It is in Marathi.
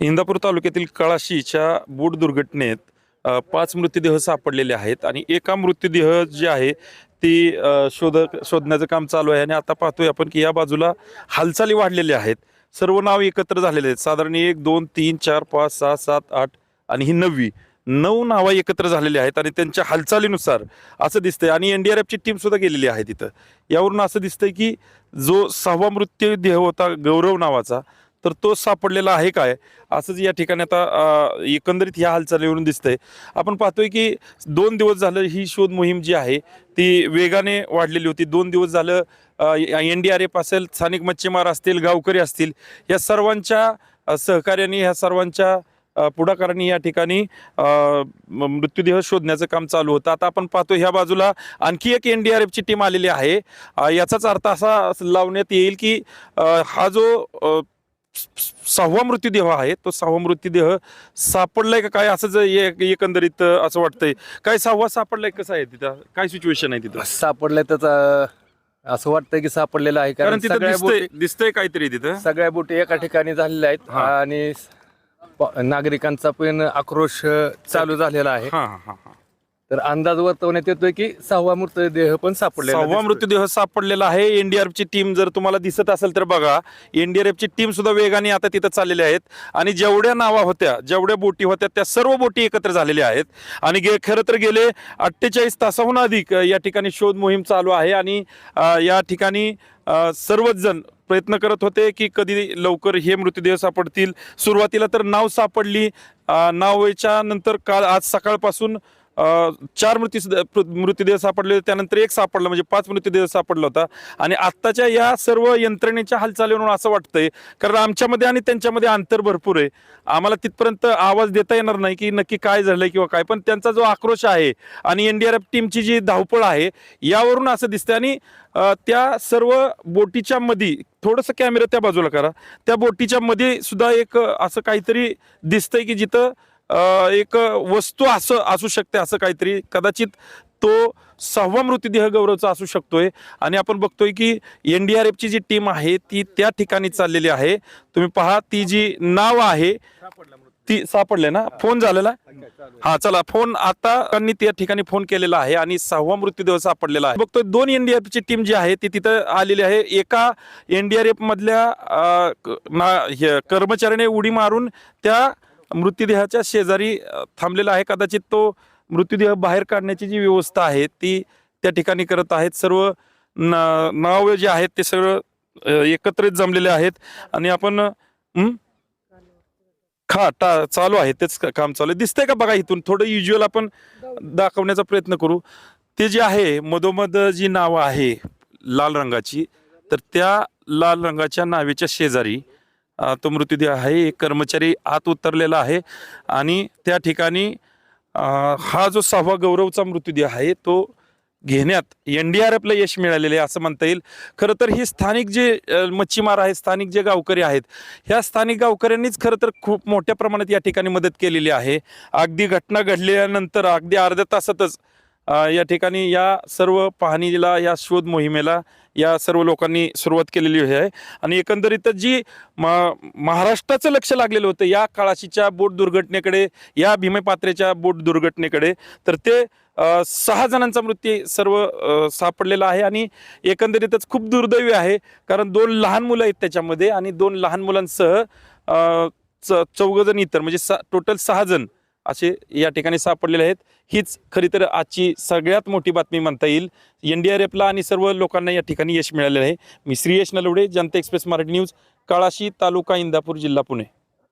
इंदापूर तालुक्यातील कळाशीच्या बोट दुर्घटनेत पाच मृतदेह सापडलेले आहेत आणि एका मृतदेह जे आहे ती शोधक शोध शोधण्याचं काम चालू आहे आणि आता पाहतोय आपण की या बाजूला हालचाली वाढलेल्या आहेत. सर्व नाव एकत्र झालेले आहेत. साधारण एक दोन तीन चार पाच सहा सात आठ आणि ही नववी. नऊ नावं एकत्र झालेली आहेत आणि त्यांच्या हालचालीनुसार असं दिसतंय आणि एन डी आर एफची टीमसुद्धा गेलेली आहे तिथं. यावरून असं दिसतंय की जो सहावा मृत्यूदेह होता गौरव नावाचा तर तो सापडलेला आहे काय? असंच या ठिकाणी आता एकंदरीत ह्या हालचालीवरून दिसतंय. आपण पाहतोय की दोन दिवस झालं ही शोध मोहीम जी आहे ती वेगाने वाढलेली होती. दोन दिवस झालं एन डी आर एफ असेल स्थानिक मच्छीमार असतील गावकरी असतील या सर्वांच्या सहकार्याने ह्या सर्वांच्या पुढाकारांनी पुढाकाराने या ठिकाणी मृत्यूदेह शोधण्याचं काम चालू होतं. आता आपण पाहतो ह्या बाजूला आणखी एक एन डी आर एफची टीम आलेली आहे. याचाच अर्थ असा लावण्यात येईल की हा जो सहावा मृत्यूदेह आहे. तो सहावा मृत्यूदेह सापडलाय का काय? असंच एक- एकंदरीत असं वाटतंय. काय सहावा सापडलाय? कसं आहे तिथं? काय सिच्युएशन आहे तिथं? सापडलंय त्याचा असं वाटतंय की सापडलेलं आहे. कारण कारण तिथं सगळ्या दिसतंय बोटी दिसतंय काहीतरी तिथं. सगळ्या बोटी एका ठिकाणी झालेल्या आहेत हा. आणि प- नागरिकांचा पण आक्रोश अ, चालू झालेला आहे. हा हा हा हा. तर अंदाज वर्तवण्यात येतोय की सहावा मृतदेह पण सापडलेला सहावा दिसतोय. मृत्यूदेह सापडलेला आहे. एनडीआरएफ ची टीम जर तुम्हाला दिसत असेल तर बघा एनडीआरएफ ची टीम सुद्धा वेगाने आता तिथं चाललेल्या आहेत. आणि जेवढ्या नावा होत्या जेवढ्या बोटी होत्या त्या सर्व बोटी एकत्र झालेल्या आहेत. आणि गे खरं तर गेले अठ्ठेचाळीस तासाहून अधिक अ, या ठिकाणी शोध मोहीम चालू आहे. आणि अ, या ठिकाणी अ, सर्वच जण प्रयत्न करत होते की कधी लवकर हे मृतदेह सापडतील. सुरुवातीला तर नाव सापडली. अ, नावेच्या नंतर काल आज सकाळपासून चार मृत्यू मृतदेह सापडले होते, त्यानंतर एक सापडला म्हणजे पाच मृतदेह सापडला होता. आणि आत्ताच्या या सर्व यंत्रणेच्या हालचालीवरून असं वाटतंय कारण आमच्यामध्ये आणि त्यांच्यामध्ये अंतर भरपूर आहे. आम्हाला तिथपर्यंत आवाज देता येणार नाही की नक्की काय झालंय किंवा काय पण त्यांचा जो आक्रोश आहे आणि एनडीआरएफ टीमची जी धावपळ आहे यावरून असं दिसतंय. आणि त्या सर्व बोटीच्या मध्ये थोडंसं कॅमेरा त्या बाजूला करा. त्या बोटीच्या मध्ये सुद्धा एक असं काहीतरी दिसतंय की जिथं एक वस्तू असं असू शकते असं काहीतरी. कदाचित तो सहावा मृतदेह गौरवचा असू शकतोय. आणि आपण बघतोय की एन डी आर एफची जी टीम आहे ती त्या ठिकाणी चाललेली आहे. तुम्ही पहा ती जी नाव आहे ती सापडले ना? फोन झालेला? हा चला फोन आता त्यांनी त्या ठिकाणी फोन केलेला आहे आणि सहावा मृत्यूदेह सापडलेला आहे. बघतोय दोन एनडीआरएफ ची टीम जी आहे ती तिथं आलेली आहे. एका एनडीआरएफ मधल्या क- ना- हे, कर्मचाऱ्याने उडी मारून त्या मृतदेहाच्या शेजारी थांबलेला आहे. कदाचित तो मृत्यूदेह बाहेर काढण्याची जी व्यवस्था आहे ती त्या ठिकाणी करत आहेत. सर्व ना- नाव जे आहेत ते सगळं एकत्रित जमलेले आहेत. आणि आपण खा टा चालू आहे. तेच काम चालू आहे. दिसतंय का बघा इथून? थोडं युज्युअल आपण दाखवण्याचा प्रयत्न करू. ते जे आहे मधोमध जी नावं आहे लाल रंगाची तर त्या लाल रंगाच्या नावेच्या शेजारी तो मृतदेह आहे. एक कर्मचारी आत उतरलेला आहे आणि त्या ठिकाणी हा जो सहावा गौरवचा मृतदेह आहे तो घेण्यात एन डी आर एफला यश मिळालेले आहे असं म्हणता येईल. खरं तर हे स्थानिक जे मच्छीमार आहेत स्थानिक जे गावकरी आहेत ह्या स्थानिक गावकऱ्यांनीच खरं तर खूप मोठ्या प्रमाणात या ठिकाणी मदत केलेली आहे. अगदी घटना घडल्यानंतर अगदी अर्ध्या तासातच या ठिकाणी या सर्व पाहणीला या शोध मोहिमेला या सर्व लोकांनी सुरुवात केलेली आहे. आणि एकंदरीतच जी म- महाराष्ट्राचं लक्ष लागलेलं होतं या काळाशीच्या बोट दुर्घटनेकडे या भीमेपात्रेच्या बोट दुर्घटनेकडे तर ते सहा जणांचा मृत्यू सर्व सापडलेला आहे आणि एकंदरीतच खूप दुर्दैवी आहे. कारण दोन लहान मुलं आहेत त्याच्यामध्ये आणि दोन लहान मुलांसह चौघजण च जण इतर म्हणजे सा टोटल सहा जण असे या ठिकाणी सापडलेले आहेत. हीच खरी तर आजची सगळ्यात मोठी बातमी म्हणता येईल. एन डी आर एफला आणि सर्व लोकांना या ठिकाणी यश मिळालेलं आहे. मी श्रीयश नलवडे जनता एक्सप्रेस मराठी न्यूज काळाशी तालुका इंदापूर जिल्हा पुणे.